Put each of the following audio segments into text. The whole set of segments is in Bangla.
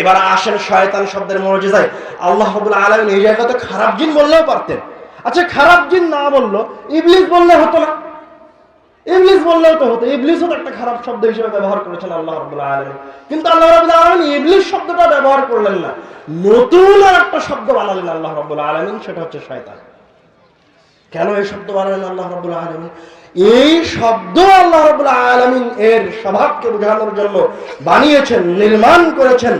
এবার আসেন শয়তান শব্দের মর্যাদায় আল্লাহ আলামিন এই জায়গাতে খারাপ জিন বললেও পারতেন। আচ্ছা খারাপ জিন না বলল, ইবলিস বললে হতো না। ইবলিস বললেও তো হতো, ইবলিসও তো একটা খারাপ শব্দ হিসেবে ব্যবহার করেছেন আল্লাহ রাব্বুল আলামিন। কিন্তু আল্লাহ রাব্বুল আলামিন ইবলিস শব্দটা ব্যবহার করলেন না। নতুন আর একটা শব্দ বানালেন আল্লাহ রাব্বুল আলামিন, সেটা হচ্ছে শয়তান। কেন এই শব্দ বানালেন আল্লাহ রাব্বুল আলামিন? এই শব্দ আল্লাহ রাব্বুল আলামিন এর স্বভাবকে বোঝানোর জন্য বানিয়েছেন, নির্মাণ করেছেন,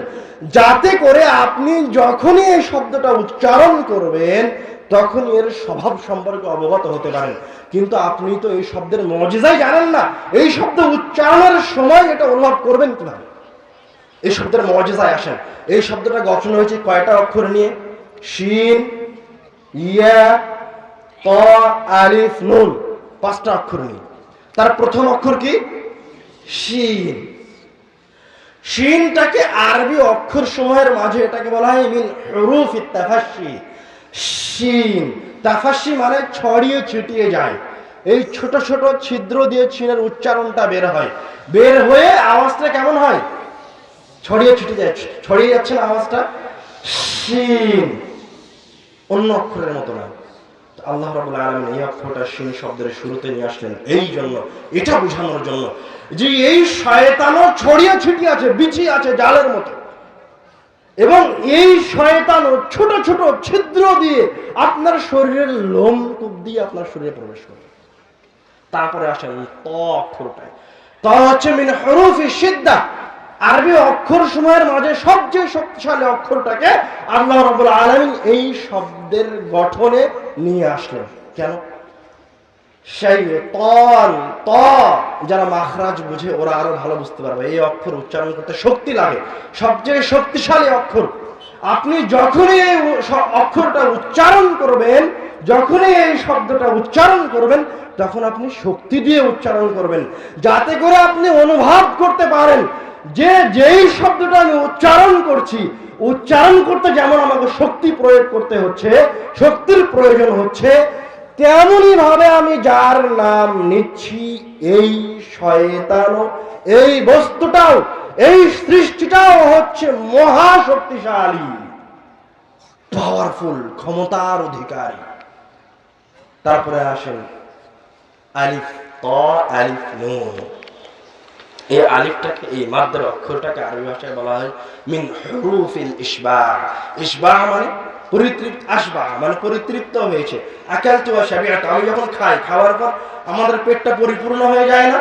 যাতে করে আপনি যখনই এই শব্দটা উচ্চারণ করবেন তখন এর স্বভাব সম্পর্কে অবগত হতে পারেন। কিন্তু আপনি তো এই শব্দের মজিজাই জানেন না। এই শব্দ উচ্চারণের সময় এটা অনুভব করবেন কীভাবে? এই শব্দের মজিজায় আসেন। এই শব্দটা গঠন হয়েছে কয়টা অক্ষর নিয়ে? শিন, ইয়া ক আলিফ, নুন। পাঁচটা অক্ষর নিয়ে তার প্রথম অক্ষর কি? শিন। শিনটাকে আরবি অক্ষর সমূহের মাঝে এটাকে বলা হয় মিন হরুফ তাফাসি শিন। তাফাসি মানে ছড়িয়ে ছিটিয়ে যায়। এই ছোট ছোট ছিদ্র দিয়ে শিনের উচ্চারণটা বের হয়। বের হয়ে আওয়াজটা কেমন হয়? ছড়িয়ে ছিটিয়ে যায়। ছড়িয়ে যাচ্ছে না আওয়াজটা? শিন। অন্য অক্ষরের মতো না। আল্লাহ রাবুল আলমিন এই অক্ষরটা শিন শব্দের শুরুতে নিয়ে আসলেন। এই জন্য, এটা বোঝানোর জন্য যে এই শয়তানও ছড়িয়ে ছিটিয়ে আছে, বিছিয়ে আছে জালের মতো। এবং এই শয়তানও ছোট ছোট ছিদ্র দিয়ে আপনার শরীরের লোম কূপ দিয়ে আপনার শরীরে প্রবেশ করে। তারপরে আসেন ত অক্ষরটায় ত হচ্ছে মিন হরুফি সিদ্ধা আরবি অক্ষর সময়ের মাঝে সবচেয়ে শক্তিশালী অক্ষরটাকে আল্লাহ রাব্বুল আলামিন এই শব্দের গঠনে নিয়ে আসলেন। কেন? সেই তল ত, যারা মাখরাজ বুঝে, ওরা আরও ভালো বুঝতে পারবে। এই অক্ষর উচ্চারণ করতে শক্তি লাগে। সবচেয়ে শক্তিশালী অক্ষর। আপনি যখনই এই অক্ষরটা উচ্চারণ করবেন, যখনই এই শব্দটা উচ্চারণ করবেন, তখন আপনি শক্তি দিয়ে উচ্চারণ করবেন। যাতে করে আপনি অনুভব করতে পারেন যে যেই শব্দটা আমি উচ্চারণ করছি, উচ্চারণ করতে যেমন আমাকে শক্তি প্রয়োগ করতে হচ্ছে, শক্তির প্রয়োজন হচ্ছে তেমনই ভাবে আমি যার নাম নিচ্ছি, এই শয়তান। এই বস্তুটাও, এই সৃষ্টিটাও হচ্ছে মহা শক্তিশালী পাওয়ারফুল ক্ষমতার অধিকারী। তারপরে আসেন আলিফ, ত, আলিফ, নুন। এই আলিফটাকে, এই মাদ্রার অক্ষরটাকে আরবি ভাষায় বলা হয় মিন হুরুফিল ইসবা ইসবা মানে পরিতৃপ্ত, আসবা মানে পরিতৃপ্ত হয়েছে। আকাল তো সাবিয়াত আমি যখন খাই, খাওয়ার পর আমাদের পেটটা পরিপূর্ণ হয়ে যায় না?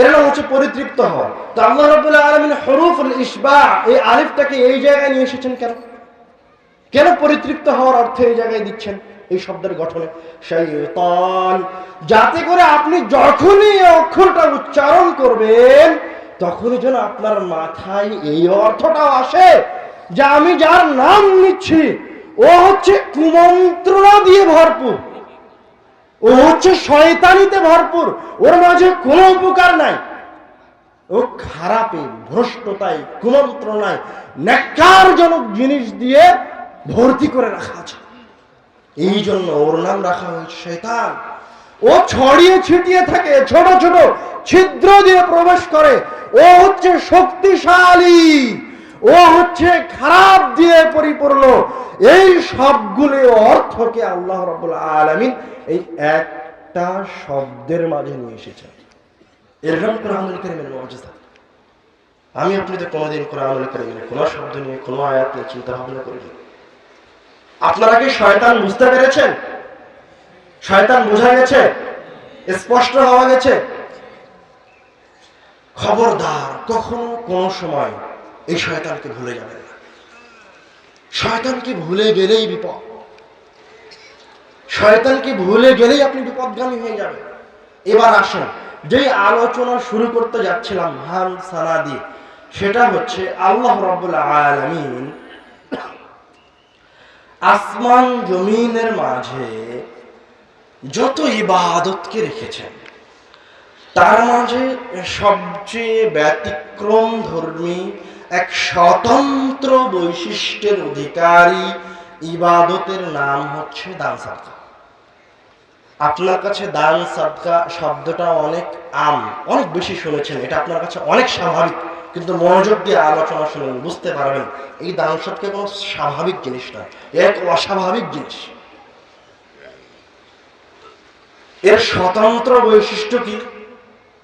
এর নাম হচ্ছে পরিতৃপ্ত হওয়া। তো আল্লাহ রাব্বুল আলামিন হুরুফুল ইসবা এই আলিফটাকে এই জায়গায় নিয়ে এসেছেন কেন? কেন পরিতৃপ্ত হওয়ার অর্থ এই জায়গায় দিচ্ছেন? এই শব্দের গঠনে। শৈতান যাতে করে আপনি যখনই অক্ষরটা উচ্চারণ করবেন, তখনই যেন আপনার মাথায় এই অর্থটাও আসে যে আমি যার নাম নিচ্ছি, ও হচ্ছে কুমন্ত্রণা দিয়ে ভরপুর। ও হচ্ছে শয়তানিতে ভরপুর। ওর মাঝে কোনো উপকার নাই। ও খারাপে, ভ্রষ্টতায়, কুমন্ত্রণায়, ন্যাক্কারজনক জিনিস দিয়ে ভর্তি করে রাখা আছে। এই জন্য ওর নাম রাখা হয়েছে শয়তান। ও ছড়িয়ে ছিটিয়ে থাকে, ছোট ছোট ছিদ্র দিয়ে প্রবেশ করে। ও হচ্ছে শক্তিশালী। ও হচ্ছে খারাপ দিয়ে পরিপূর্ণ। এই সবগুলি অর্থকে আল্লাহ রাব্বুল আলামিন এই একটা শব্দের মাঝে নিয়ে এসেছেন। এরকম কোরআনুল কারীমের মুজিজা আমি আপনি তো কোনোদিন কোরআনুল কারীমের কোনো শব্দ নিয়ে কোনো আয়াত নিয়ে চিন্তা ভাবনা করিনি। আপনারা কি শয়তান বুঝতে পেরেছেন? শয়তান বোঝা গেছে? স্পষ্ট হওয়া গেছে? খবরদার, কখনো কোন সময় এই শয়তানকে ভুলে যাবেন না। শয়তানকে ভুলে গেলেই বিপদ। শয়তানকে ভুলে গেলেই আপনি বিপদগামী হয়ে যাবেন। এবার আসেন, যেই আলোচনা শুরু করতে যাচ্ছিলাম হান সানাদি, সেটা হচ্ছে আল্লাহ রাব্বুল আলামিন আসমান জমিনের মাঝে যত ইবাদতকে রেখেছেন, তার মাঝে সবচেয়ে ব্যতিক্রম ধর্মী এক স্বতন্ত্র বৈশিষ্ট্যের অধিকারী ইবাদতের নাম হচ্ছে দান সাদকা। আপনার কাছে দান সাদকা শব্দটা অনেক আম, অনেক বেশি শুনেছেন, এটা আপনার কাছে অনেক স্বাভাবিক। কিন্তু মনোযোগ দিয়ে আলোচনা শুনুন, বুঝতে পারবেন। এই দান সৎকে কোনো স্বাভাবিক জিনিস না এক অস্বাভাবিক জিনিস। এর স্বতন্ত্র বৈশিষ্ট্য কি?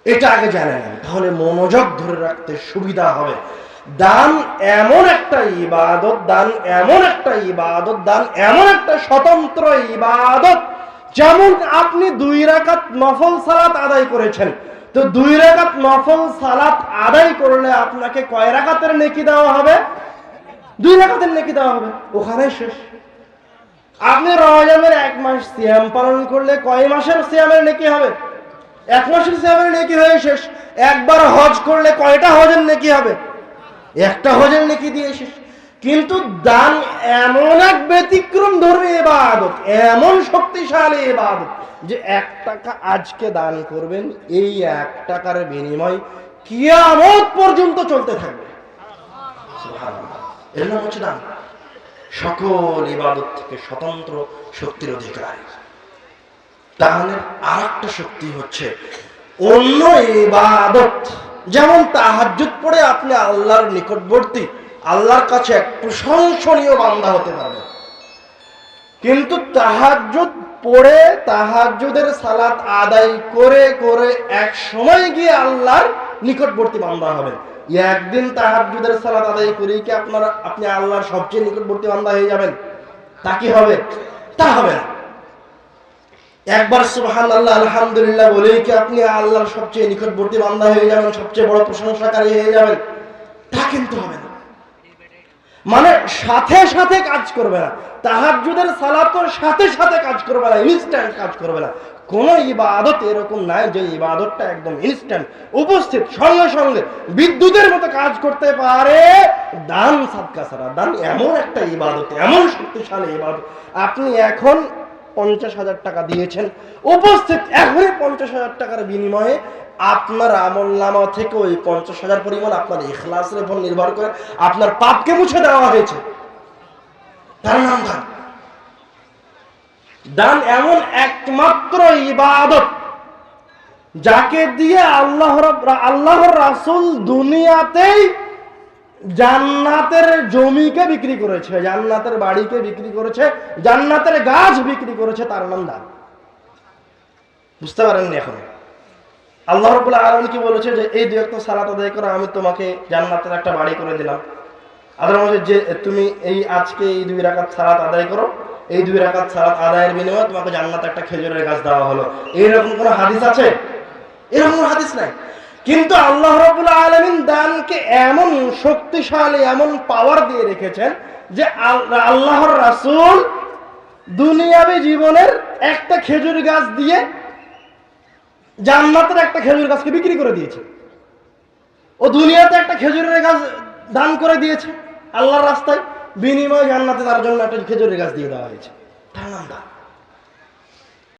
এটা আগে জানে না তাহলে মনোযোগ ধরে রাখতে সুবিধা হবে। দান এমন একটা ইবাদত, দান এমন একটা ইবাদত, দান এমন একটা স্বতন্ত্র ইবাদত, যেমন আপনি দুই রাকাত নফল সালাত আদায় করেছেন। তো দুই রাকাত নফল সালাত আদায় করলে আপনাকে কয় রাকাতের নেকি দেওয়া হবে? দুই রাকাতের নেকি দেওয়া হবে। ওখানে শেষ। আপনি রমজানের এক মাস সিয়াম পালন করলে কয় মাসের সিয়ামের নেকি হবে? এক মাসের সিয়ামের নেকি হয়ে শেষ। একবার হজ করলে কয়টা হজের নেকি হবে? একটা হজের নেকি দিয়ে শেষ। কিন্তু দান এমন এক ব্যতিক্রম ধর্মী এবাদত, এমন শক্তিশালী এবাদত যে এক টাকা আজকে দান করবেন, এই এক টাকার বিনিময় কিয়ামত পর্যন্ত চলতে থাকবে। এর নাম হচ্ছে দান। সকল ইবাদত থেকে স্বতন্ত্র শক্তির অধিকার। দানের আর একটা শক্তি হচ্ছে অন্য ইবাদত। যেমন তাহাজ্জুদ পড়ে আপনি আল্লাহর নিকটবর্তী আল্লাহর কাছে এক প্রশংসনীয় বান্দা হতে পারবে। কিন্তু তাহাজ্জুদ পড়ে, তাহাজ্জুদের সালাত আদায় করে করে এক সময় গিয়ে আল্লাহর নিকটবর্তী বান্দা হবেন একদিন তাহাজ্জুদের সালাত আদায় করে কি আপনারা, আপনি আল্লাহর সবচেয়ে নিকটবর্তী বান্দা হয়ে যাবেন? তা কি হবে? তা হবে না। একবার সুবহান আল্লাহ আলহামদুলিল্লাহ বলেই কি আপনি আল্লাহর সবচেয়ে নিকটবর্তী বান্দা হয়ে যাবেন, সবচেয়ে বড় প্রশংসাকারী হয়ে যাবেন? তা কিন্তু হবে না। মানে সাথে সাথে কাজ করবে না। তাহাজ্জুদের সালাতর সাথে সাথে কাজ করবে না ইনস্ট্যান্ট কাজ করবে না। কোন ইবাদত এরকম নাই যে ইবাদতটা একদম ইনস্ট্যান্ট উপস্থিত সঙ্গে সঙ্গে বিদ্যুতের মতো কাজ করতে পারে, দান সাদকা ছাড়া। দান এমন একটা ইবাদত, এমন শক্তিশালী ইবাদত। আপনি এখন পঞ্চাশ হাজার টাকা দিয়েছেন, উপস্থিত এখনই পঞ্চাশ হাজার টাকার বিনিময়ে আপনার আমল নামা থেকে ওই পঞ্চাশ হাজার পরিমাণ আপনার ইখলাসের উপর নির্ভর করে আপনার পাপকে মুছে দেওয়া হয়েছে। তার নাম দান। দান এমন একমাত্র ইবাদত যাকে দিয়ে আল্লাহ আল্লাহর রাসূল দুনিয়াতেই জান্নাতের জমিকে বিক্রি করেছে, জান্নাতের বাড়িকে বিক্রি করেছে, জান্নাতের গাছ বিক্রি করেছে, তার নাম দান। বুঝতে পারেননি এখন? আল্লাহ রবুল্লাহ আলম কি বলেছে যে, এই দু একটা সালাত আদায় করে, আমি তোমাকে জান্নাতের একটা বাড়ি করে দিলাম। বলছে যে, তুমি এই আজকে এই দুই রাকাত সালাত আদায় করো। এই দুই রাকাত সালাত আদায়ের বিনিময়ে তোমাকে জান্নাতে একটা খেজুরের গাছ দেওয়া হলো। এইরকম কোনো হাদিস আছে? এরকম হাদিস নাই। কিন্তু আল্লাহ রবুল্লা আলমিন দানকে এমন শক্তিশালী, এমন পাওয়ার দিয়ে রেখেছেন যে আল- আল্লাহর রাসূল দুনিয়াবি জীবনের একটা খেজুর গাছ দিয়ে জান্নাতের একটা খেজুর গাছকে বিক্রি করে দিয়েছে। ও দুনিয়াতে একটা খেজুরের গাছ দান করে দিয়েছে। আল্লাহর রাস্তায় বিনিময় জান্নাতে তার জন্য একটা খেজুরের গাছ দিয়ে দেওয়া হয়েছে। দান